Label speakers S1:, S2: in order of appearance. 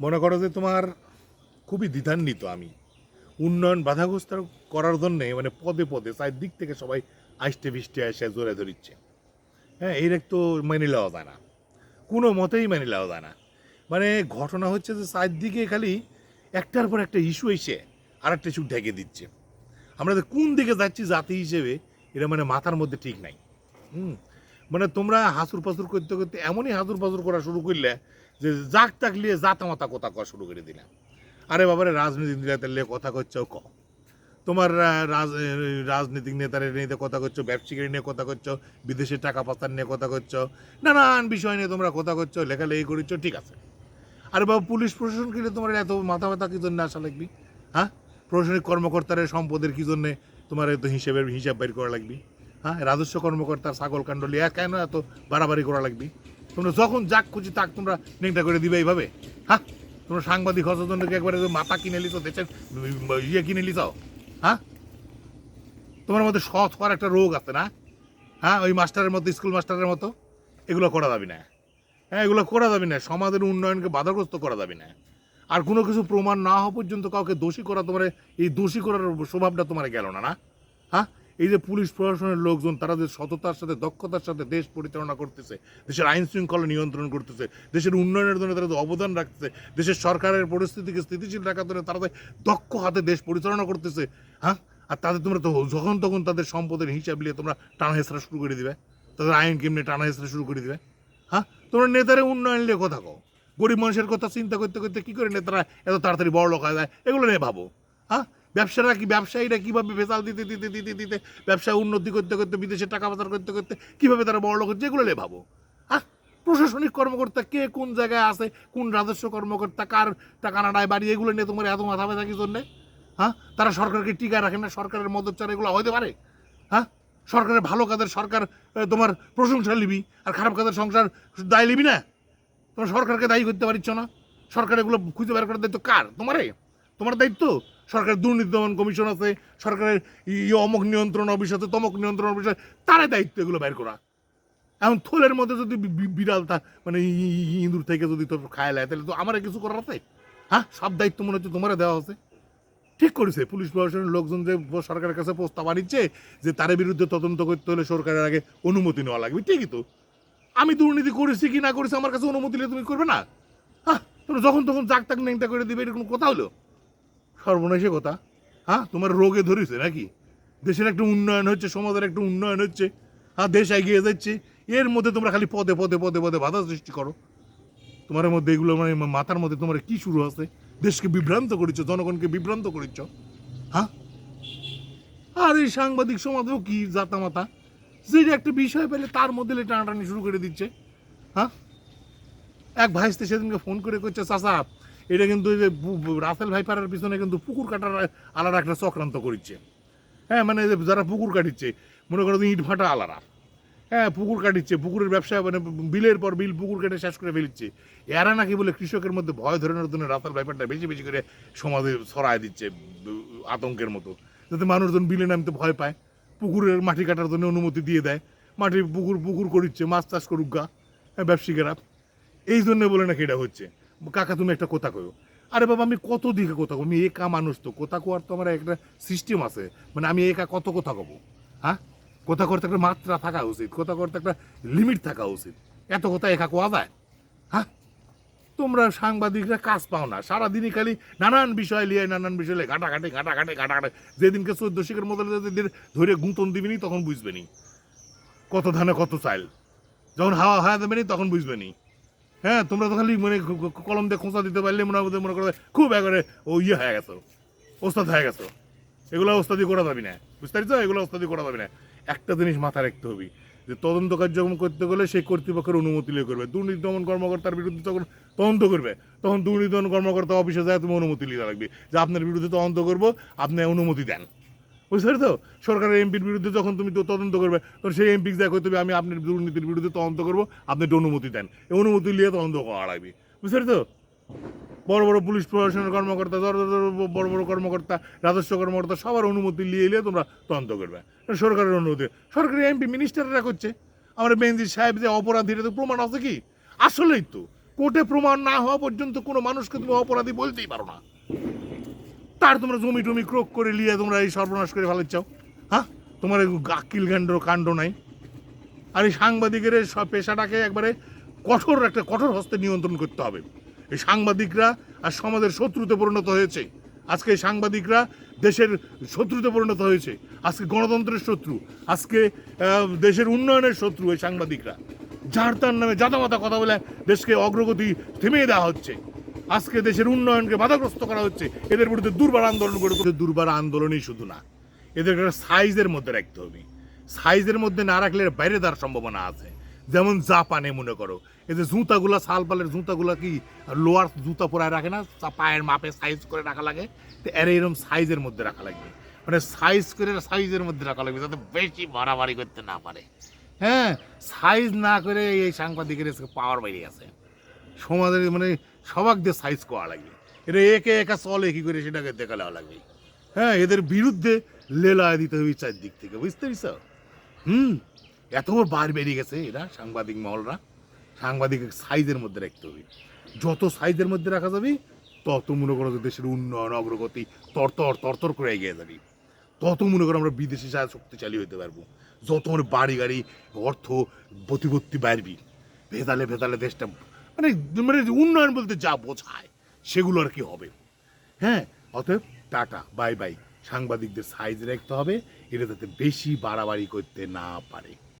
S1: মনে করো যে তোমার খুবই দ্বিধান্বিত আমি। উন্নয়ন বাধাগ্রস্ত করার জন্যে মানে পদে পদে চারদিক থেকে সবাই আষ্টে ফিষ্টে এসে জোরে ধরিচ্ছে। হ্যাঁ এই তো মেনে নেওয়া যায় না। কোনো মতেই মেনে নেওয়া যায় না। মানে ঘটনা হচ্ছে যে চারদিকে খালি একটার পর একটা ইস্যু এসে আর একটা ইস্যু ঢেকে দিচ্ছে। আমরা কোন দিকে যাচ্ছি জাতি হিসেবে এটা মানে মাথার মধ্যে ঠিক নাই। হুম? মানে তোমরা হাসুর পাসুর করতে করতে এমনই হাসুর পাসুর করা শুরু করলে যে জাক তাক লিয়ে জাতা মাতা কথা কওয়া শুরু করে দিলাম আরে বাবারে, রাজনীতি লিয়ে কথা করছ ক? তোমার রাজনীতিক নেতার নিয়ে কথা করছ ব্যবসায়ীর নিয়ে কথা করছ বিদেশে টাকা পাচার নিয়ে কথা করছ নানান বিষয় নিয়ে তোমরা কথা করছ লেখালেখি করেছ ঠিক আছে। আরে বাবা, পুলিশ প্রশাসনকে নিয়ে তোমার এত মাথা ব্যথা কি জন্য আসা লাগবি? হ্যাঁ? প্রশাসনিক কর্মকর্তার সম্পদের কি জন্যে তোমার এত হিসেবের হিসাব বের করা লাগবি? হ্যাঁ রাজস্ব কর্মকর্তার ছাগল কাণ্ড লিয়া কেন এত বাড়াবাড়ি করা লাগবে? তোমরা যখন যাক খুঁজি তাক তোমরা নেংটা করে দিবে এইভাবে। হ্যাঁ তোমরা সাংবাদিক হস্তদণ্ডকে একবারে মাথা কিনে লিছো দেশের ইয়ে কিনে লিছাও হ্যাঁ তোমার মধ্যে সৎ হওয়ার একটা রোগ আছে না? হ্যাঁ ওই মাস্টারের মতো, স্কুল মাস্টারের মতো? এগুলো করা যাবে না। হ্যাঁ এগুলো করা যাবে না। সমাজের উন্নয়নকে বাধাগ্রস্ত করা যাবে না। আর কোনো কিছু প্রমাণ না হওয়া পর্যন্ত কাউকে দোষী করা তোমার এই দোষী করার স্বভাবটা তোমার গেল না না? হ্যাঁ এই যে পুলিশ প্রশাসনের লোকজন, তারা যে সততার সাথে, দক্ষতার সাথে দেশ পরিচালনা করতেছে, দেশের আইন শৃঙ্খলা নিয়ন্ত্রণ করতেছে, দেশের উন্নয়নের জন্য তারা যে অবদান রাখতেছে, দেশের সরকারের পরিস্থিতিকে স্থিতিশীল রাখার জন্য তারা দক্ষ হাতে দেশ পরিচালনা করতেছে হ্যাঁ? আর তাদের তোমরা তো যখন তখন তাদের সম্পদের হিসাব নিয়ে তোমরা টানা হেসরা শুরু করে দিবে, তাদের আইন কেমনি টানা হেসরা শুরু করে দিবে হ্যাঁ? তোমরা নেতারে উন্নয়ন নিয়ে কথা কও, গরিব মানুষের কথা চিন্তা করতে করতে কী করে নেতারা এত তাড়াতাড়ি বড় লোক হয়ে যায়, এগুলো নিয়ে ভাবো হ্যাঁ? ব্যবসারা কি? ব্যবসায়ীরা কীভাবে ভেজাল দিতে দিতে দিতে দিতে ব্যবসা উন্নতি করতে করতে, বিদেশে টাকা পাচার করতে করতে কীভাবে তারা বড় লোক হচ্ছে, এগুলো নিয়ে ভাবো। হ্যাঁ প্রশাসনিক কর্মকর্তা কে কোন জায়গায় আছে, কোন রাজস্ব কর্মকর্তা, কার টাকা নাড়ায় বাড়ি, এগুলো নিয়ে তোমার এত মাথা ব্যথা কি জন্যে? হ্যাঁ তারা সরকারকে টিকা রাখে না, সরকারের মদত ছাড়া এগুলো হতে পারে? হ্যাঁ সরকারের ভালো কাজের সরকার তোমার প্রশংসা নিবি, আর খারাপ কাজের সংসার দায় নিবি না? তোমার সরকারকে দায়ী করতে পারছ না? সরকার এগুলো খুঁজে বের করার দায়িত্ব কার? তোমারে? তোমার দায়িত্ব? সরকারের দুর্নীতি দমন কমিশন আছে, সরকারের অমক নিয়ন্ত্রণ অফিস আছে, তমক নিয়ন্ত্রণ অফিস আছে দায়িত্ব এগুলো বের করা। এখন থলের মধ্যে যদি বিড়াল তা মানে ইঁদুর থেকে যদি তোর খায় লায়, তাহলে তো আমার কিছু করার আছে? হ্যাঁ? সব দায়িত্ব মনে হচ্ছে তোমার দেওয়া আছে ঠিক করেছে, পুলিশ প্রশাসনের লোকজন যে সরকারের কাছে প্রস্তাব আনিচ্ছে যে তার বিরুদ্ধে তদন্ত করতে হলে সরকারের আগে অনুমতি নেওয়া লাগবে, ঠিকই তো। আমি দুর্নীতি করেছি কি না করেছি, আমার কাছে অনুমতি নিলে তুমি করবে না? হ্যাঁ? তোমরা যখন তখন জাক তাক নেংটা করে দিবে, এরকম কথা হলো? সর্বনাশী কথা। হ্যাঁ তোমার রোগে ধরেছে নাকি? দেশের একটা উন্নয়ন হচ্ছে, সমাজের একটা উন্নয়ন হচ্ছে হ্যাঁ দেশ এগিয়ে যাচ্ছে। এর মধ্যে তোমরা খালি পদে পদে পদে পদে বাধা সৃষ্টি করো। তোমার মধ্যে এগুলো মানে মাথার মধ্যে তোমার কি শুরু আছে? দেশকে বিভ্রান্ত করেছ, জনগণকে বিভ্রান্ত করেছ। হ্যাঁ? আর এই সাংবাদিক সমাজেও কি জাতা মাতা যে একটা বিষয় পেলে তার মধ্যে টানাটানি শুরু করে দিচ্ছে। হ্যাঁ? এক ভাইস্তে সেদিনকে ফোন করে করছে চাচা এটা কিন্তু যে রাসেল ভাইপারের পিছনে কিন্তু পুকুর কাটার আলাদা একটা চক্রান্ত করছে হ্যাঁ মানে যারা পুকুর কাটিচ্ছে, মনে করো ইট ভাটা আলাদা। হ্যাঁ পুকুর কাটিচ্ছে, পুকুরের ব্যবসা মানে বিলের পর বিল পুকুর কেটে শেষ করে ফেলিচ্ছে এরা নাকি বলে কৃষকের মধ্যে ভয় ধরানোর জন্য রাতাল ব্যাপারটা বেশি বেশি করে সমাজে ছড়ায় দিচ্ছে, আতঙ্কের মতো। যাতে মানুষজন বিলে নামতে ভয় পায়, পুকুরের মাটি কাটার জন্য অনুমতি দিয়ে দেয়। মাটি পুকুর পুকুর করিচ্ছে, মাছ চাষ করুক গা হ্যাঁ ব্যবসায়িকেরা এই জন্য বলে নাকি এটা হচ্ছে। কাকা, তুমি একটা কথা কয়ো আরে বাবা, আমি কত দিকে কথা কব আমি একা মানুষ তো। কথা কোয়ার তো আমার একটা সিস্টেম আছে। মানে আমি একা কত কথা কব হ্যাঁ? কথা করতে একটা মাত্রা থাকা উচিত। কথা করতে একটা লিমিট থাকা উচিত। এত কথা একা কোয়া যায়? হ্যাঁ? তোমরা সাংবাদিকরা কাজ পাও না। সারাদিনই খালি নানান বিষয় লিয়ে নানান বিষয় লিয়ে ঘাটাঘাটি ঘাটাঘাটি ঘাটাঘাটি। যেদিনকে চোদ্দ শিখের মতো যেদিন ধরে গুঁতন দিবিনি, তখন বুঝবেনি। কত ধানে কত চাইল যখন হাওয়া হাওয়া দেবেনি, তখন বুঝবেনি। হ্যাঁ তোমরা তো খালি মানে কলম দিয়ে খোঁচা দিতে পারলে মনে হবে মনে করবে খুব একবারে, ও ইয়ে হয়ে গেছো। ওস্তাদ হয়ে গেছো। এগুলো ওস্তাদি করা যাবে না। বুঝতে পারছ? এগুলো ওস্তাদি করা যাবে না। একটা জিনিস মাথায় রাখতে হবে, যে তদন্ত কার্যক্রম করতে গেলে সেই কর্তৃপক্ষের অনুমতি নিয়ে করবে। দুর্নীতি দমন কর্মকর্তার বিরুদ্ধে যখন তদন্ত করবে, তখন দুর্নীতি দমন কর্মকর্তা অফিসে যায়, তুমি অনুমতি নিতে লাগবে যে আপনার বিরুদ্ধে তদন্ত করব, আপনি অনুমতি দেন। বুঝতে তো সরকারের এমপির বিরুদ্ধে যখন তুমি তো তদন্ত করবে তখন সেই এমপি করতে হবে আমি আপনার দুর্নীতির বিরুদ্ধে তদন্ত করব, আপনি একটা অনুমতি দেন। এই অনুমতি নিয়ে তদন্ত করা লাগবে। বুঝতে পারছ? বড় বড় পুলিশ প্রশাসনের কর্মকর্তা বড় বড়- কর্মকর্তা, রাজস্ব কর্মকর্তা, সবার অনুমতি নিয়ে এলে তোমরা তদন্ত করবে। সরকারের অনুমতি। সরকারি এমপি মিনিস্টাররা করছে। আমার বেঞ্জির সাহেব যে অপরাধীরা, তো প্রমাণ আছে কি? আসলেই তো। কোর্টে প্রমাণ না হওয়া পর্যন্ত কোনো মানুষকে তুমি অপরাধী বলতেই পারো না। তার তোমরা জমি টমি ক্রোক করে লিয়ে তোমরা এই সর্বনাশ করে ফেলাচ্ছাও হ্যাঁ? তোমার গাকিল কাণ্ড কাণ্ড নাই। আর এই সাংবাদিকের সব পেশাটাকে একবারে কঠোর একটা কঠোর হস্তে নিয়ন্ত্রণ করতে হবে। এই সাংবাদিকরা আর সমাজের শত্রুতে পরিণত হয়েছে। আজকে সাংবাদিকরা দেশের শত্রুতে পরিণত হয়েছে। আজকে গণতন্ত্রের শত্রু। আজকে দেশের উন্নয়নের শত্রু এই সাংবাদিকরা। যার তার নামে জাতামাতা কথা বলে দেশকে অগ্রগতি থেমে দেওয়া হচ্ছে। আজকে দেশের উন্নয়নকে বাধাগ্রস্ত করা হচ্ছে। এদের বিরুদ্ধে দুর্বার আন্দোলন করে দুর্বার আন্দোলনই শুধু না এদের সাইজের মধ্যে রাখতে হবে। সাইজের মধ্যে না রাখলে বাইরে দেওয়ার সম্ভাবনা আছে। যেমন জাপানে মনে করো, এই যে জুতাগুলা, সালপালের জুতাগুলা কি লোয়ার জুতা পরায় রাখে না? পায়ের মাপে সাইজ করে রাখা লাগে। তো এর এরকম সাইজের মধ্যে রাখা লাগবে। মানে সাইজ করে সাইজের মধ্যে রাখা লাগবে যাতে বেশি বাড়াবাড়ি করতে না পারে। হ্যাঁ সাইজ না করে এই সাংবাদিকের পাওয়ার বাইরে আছে সমাজের মানে সবাক দিয়ে সাইজ করা লাগবে। এটা একে একা চলে, কি করে সেটাকে দেখা নেওয়া লাগবে। হ্যাঁ এদের বিরুদ্ধে লেলায় দিতে হবে চারদিক থেকে, বুঝতে পারছ? হুম, এত বার বেরিয়ে গেছে এরা, সাংবাদিক মহলরা। সাংবাদিক সাইজের মধ্যে রাখতে হবে। যত সাইজের মধ্যে রাখা যাবে, তত মনে করো দেশের উন্নয়ন, অগ্রগতি তরতর তরতর করে এগিয়ে যাবে। তত মনে করো আমরা বিদেশি সাহায্য শক্তিশালী হতে পারব। যত মানে বাড়ি গাড়ি, অর্থ, প্রতিপত্তি বাড়বি। ভেতালে ভেতালে দেশটা মানে মানে উন্নয়ন বলতে যা বোঝায়, সেগুলো আর কি হবে। হ্যাঁ অতএব টাটা, বাই বাই। সাংবাদিকদের সাইজ রাখতে হবে এটা যাতে বেশি বাড়াবাড়ি করতে না পারে।